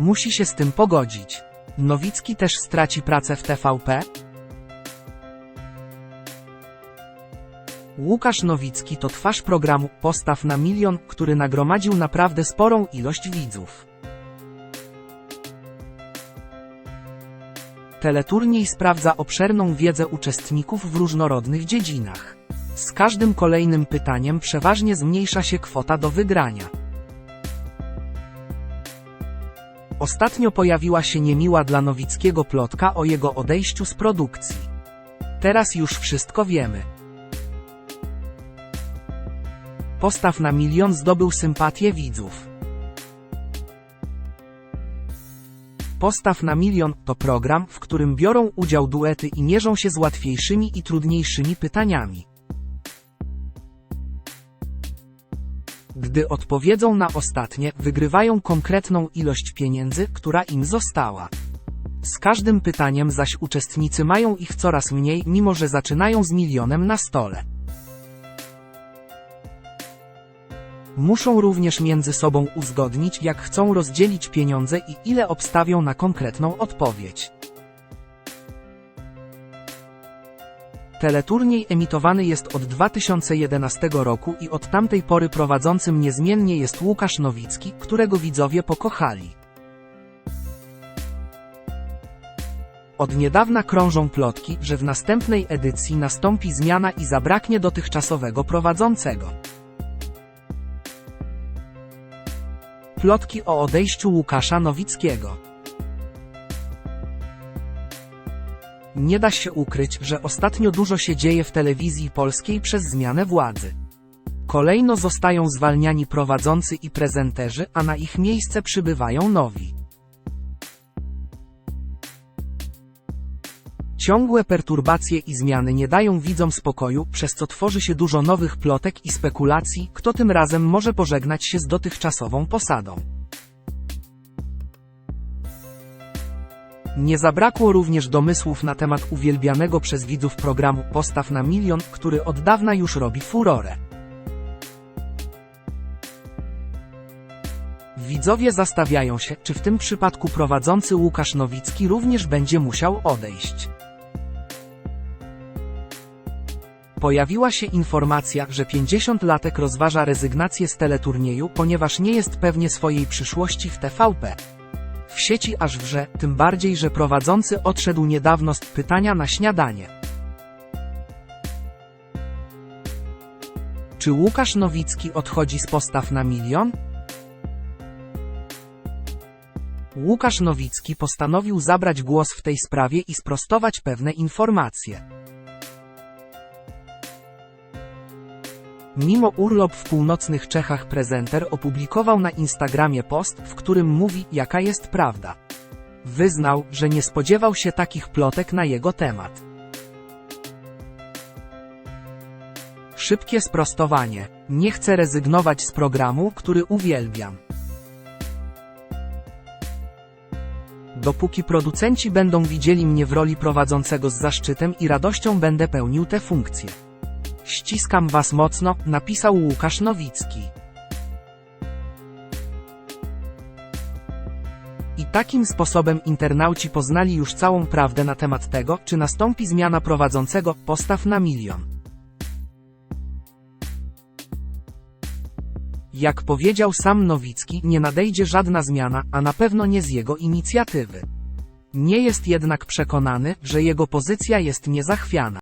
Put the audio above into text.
Musi się z tym pogodzić. Nowicki też straci pracę w TVP? Łukasz Nowicki to twarz programu Postaw na milion, który nagromadził naprawdę sporą ilość widzów. Teleturniej sprawdza obszerną wiedzę uczestników w różnorodnych dziedzinach. Z każdym kolejnym pytaniem przeważnie zmniejsza się kwota do wygrania. Ostatnio pojawiła się niemiła dla Nowickiego plotka o jego odejściu z produkcji. Teraz już wszystko wiemy. Postaw na milion zdobył sympatię widzów. Postaw na milion to program, w którym biorą udział duety i mierzą się z łatwiejszymi i trudniejszymi pytaniami. Gdy odpowiedzą na ostatnie, wygrywają konkretną ilość pieniędzy, która im została. Z każdym pytaniem zaś uczestnicy mają ich coraz mniej, mimo że zaczynają z milionem na stole. Muszą również między sobą uzgodnić, jak chcą rozdzielić pieniądze i ile obstawią na konkretną odpowiedź. Teleturniej emitowany jest od 2011 roku i od tamtej pory prowadzącym niezmiennie jest Łukasz Nowicki, którego widzowie pokochali. Od niedawna krążą plotki, że w następnej edycji nastąpi zmiana i zabraknie dotychczasowego prowadzącego. Plotki o odejściu Łukasza Nowickiego. Nie da się ukryć, że ostatnio dużo się dzieje w telewizji polskiej przez zmianę władzy. Kolejno zostają zwalniani prowadzący i prezenterzy, a na ich miejsce przybywają nowi. Ciągłe perturbacje i zmiany nie dają widzom spokoju, przez co tworzy się dużo nowych plotek i spekulacji, kto tym razem może pożegnać się z dotychczasową posadą. Nie zabrakło również domysłów na temat uwielbianego przez widzów programu Postaw na milion, który od dawna już robi furorę. Widzowie zastawiają się, czy w tym przypadku prowadzący Łukasz Nowicki również będzie musiał odejść. Pojawiła się informacja, że 50-latek rozważa rezygnację z teleturnieju, ponieważ nie jest pewnie swojej przyszłości w TVP. W sieci aż wrze, tym bardziej, że prowadzący odszedł niedawno z pytania na śniadanie. Czy Łukasz Nowicki odchodzi z postaw na milion? Łukasz Nowicki postanowił zabrać głos w tej sprawie i sprostować pewne informacje. Mimo urlop w północnych Czechach prezenter opublikował na Instagramie post, w którym mówi, jaka jest prawda. Wyznał, że nie spodziewał się takich plotek na jego temat. Szybkie sprostowanie. Nie chcę rezygnować z programu, który uwielbiam. Dopóki producenci będą widzieli mnie w roli prowadzącego z zaszczytem i radością będę pełnił tę funkcję. Ściskam was mocno, napisał Łukasz Nowicki. I takim sposobem internauci poznali już całą prawdę na temat tego, czy nastąpi zmiana prowadzącego postaw na milion. Jak powiedział sam Nowicki, nie nadejdzie żadna zmiana, a na pewno nie z jego inicjatywy. Nie jest jednak przekonany, że jego pozycja jest niezachwiana.